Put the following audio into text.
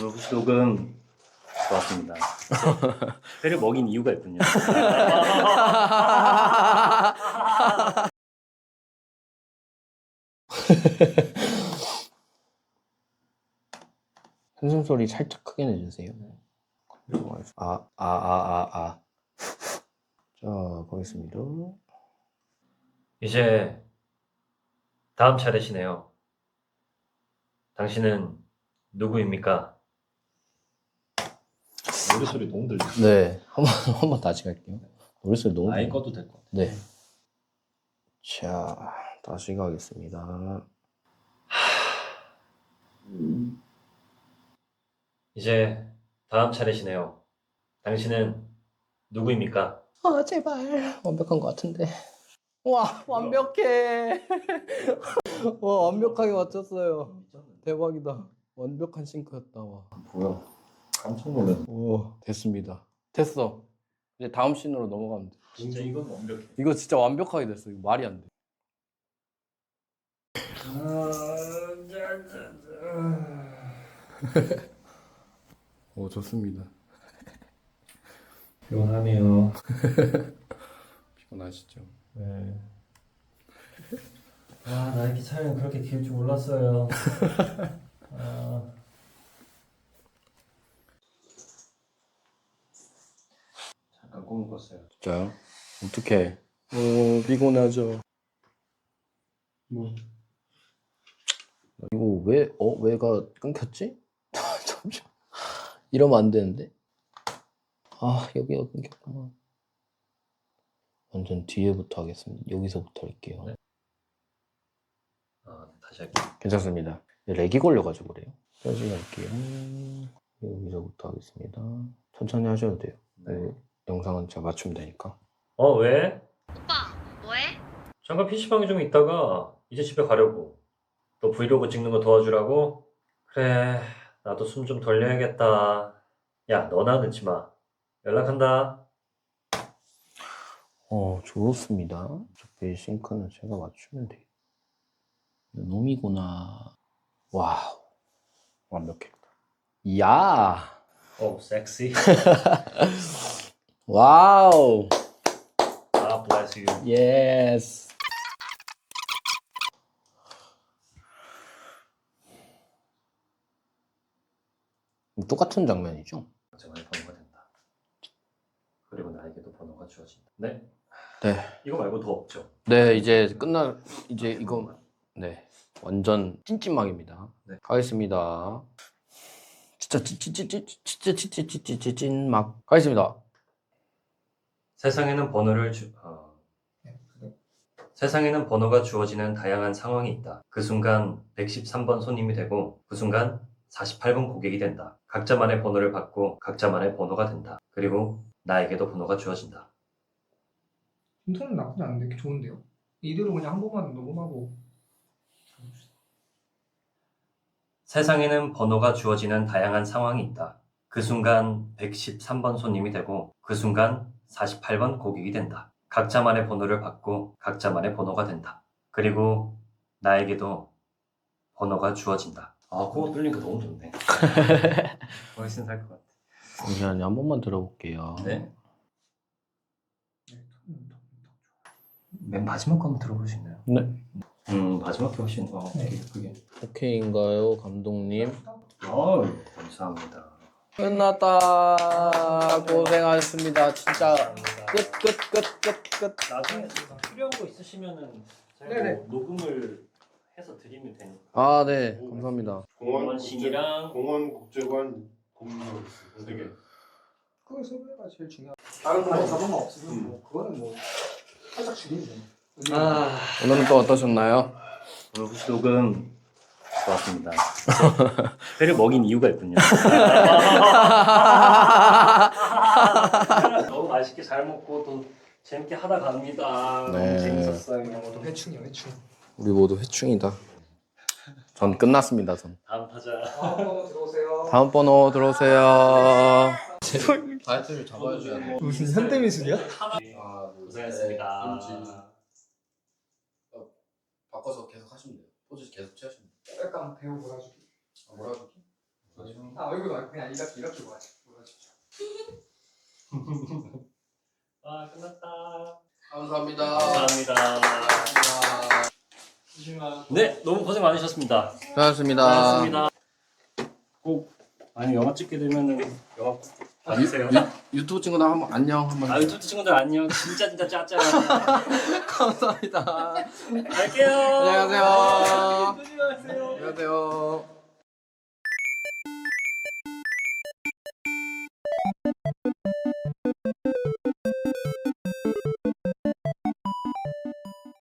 오늘 후식 녹음 좋았습니다. 회를 먹인 이유가 있군요. 한숨 소리 살짝 크게 내주세요. 아, 아, 아, 아, 아. 자, 가겠습니다. 이제 다음 차례시네요. 당신은 누구입니까? 노래 소리 너무 들려. 네, 한 번, 한 번 다시 갈게요. 노래소리 너무. 아예. 꺼도 될 것 같아. 네. 자, 다시 가겠습니다. 이제 다음 차례시네요. 당신은 누구입니까? 아, 제발. 완벽한 것 같은데. 와, 완벽해. 와, 완벽하게 맞췄어요. 대박이다. 완벽한 싱크였다. 와. 뭐야? 깜짝 놀랐네. 오, 됐습니다. 됐어. 이제 다음 씬으로 넘어가면 돼. 진짜 이건 완벽해. 이거 진짜 완벽하게 됐어. 이거 말이 안 돼. 오, 좋습니다. 피곤하네요. 피곤하시죠? 네. 아, 나 이렇게 촬영 그렇게 길 줄 몰랐어요. 아. 꿨어요. 진짜요? 어떡해. 오, 피곤하죠. 뭐? 이거 왜, 어, 왜가 끊겼지? 잠시만. 이러면 안 되는데. 아, 여기가 끊겼구나. 완전 뒤에부터 하겠습니다. 여기서부터 할게요. 네. 아, 다시 할게요. 괜찮습니다. 렉이 걸려가지고 그래요. 다시 할게요. 여기서부터 하겠습니다. 천천히 하셔도 돼요. 네, 영상은 제가 맞추면 되니까. 어, 왜? 오빠 뭐해? 잠깐 PC방에 좀 있다가 이제 집에 가려고. 너 브이로그 찍는 거 도와주라고? 그래, 나도 숨 좀 돌려야겠다. 야, 너나 늦지 마. 연락한다. 어, 좋습니다. 어차피 싱크는 제가 맞추면 돼요. 놈이구나. 와우. 완벽해. 야! 오, 섹시. 와우! God bless you. 예스. 똑같은 장면이죠? 장만의 번호가 된다. 그리고 나에게도 번호가 주어진다. 네? 네. 이거 말고 더 없죠? 네, 이제 끝나, 이제 이거, 네. 완전 찐찐막입니다. 네. 가겠습니다. 진짜 찐찐찐찐, 진짜 찐찐찐찐, 찐 막. 가겠습니다. 세상에는 번호를 주, 어. 세상에는 번호가 주어지는 다양한 상황이 있다. 그 순간 113번 손님이 되고 그 순간 48번 고객이 된다. 각자만의 번호를 받고 각자만의 번호가 된다. 그리고 나에게도 번호가 주어진다. 인터넷 나쁘지 않은데 좋은데요? 이대로 그냥 한 번만 녹음하고 세상에는 번호가 주어지는 다양한 상황이 있다. 그 순간 113번 손님이 되고 그 순간 48번 고객이 된다. 각자만의 번호를 받고 각자만의 번호가 된다. 그리고 나에게도 번호가 주어진다. 아, 그거 뚫린 거 너무 좋네. 훨씬 살 것 같아. 잠시만요. 한 번만 들어볼게요. 네. 맨 마지막 거 한번 들어볼 수 있나요? 네. 음, 마지막 게 훨씬, 어, 네. 그게. 오케이인가요, 감독님? 어우, 감사합니다. 끝났다. 고생하셨습니다. 진짜 끝, 끝, 끝, 끝, 끝. 나중에 필요한 거 있으시면은 제가 네네. 뭐 녹음을 해서 드리면 되니까. 아, 네. 감사합니다. 공원 공원 신이랑 공원 국제관 공무원 되게 그거 소개가 제일 중요하다 다른 거 자본만 없으면 뭐 그거는 뭐 살짝 줄이면 돼 아, 오늘은 또 어떠셨나요? 오늘 후식 녹음 좋았습니다. 회를 먹인 이유가 있군요. 너무 맛있게 잘 먹고 또 재밌게 하다 갑니다. 네. 너무 재밌었어요. 또 회충이야 회충 우리 모두 회충이다. 전 끝났습니다, 전. 다음 타자. 어 들어오세요 다음 번호 들어오세요. 타이틀을 잡아줘야 돼. 무슨 현대 미술이야? 아, 고생했습니다. 바꿔서 계속 하시면 돼요. 포즈 계속 취하시면 돼요. 약간 배우 몰아주기 아, 뭐라 그러지? 아 얼굴 그냥 이렇게 이렇게 보여주십시오. 아 끝났다. 감사합니다. 감사합니다. 네, 너무 고생 많으셨습니다. 수고하셨습니다. 고맙습니다. 꼭 아니 영화 찍게 되면은 영화 꼭 봐주세요. 유튜브 친구들 한번 안녕 한번. 아 유튜브 친구들 안녕. 진짜 진짜 짜짜. 감사합니다. 갈게요. 안녕하세요. 조심하세요. 안녕하세요.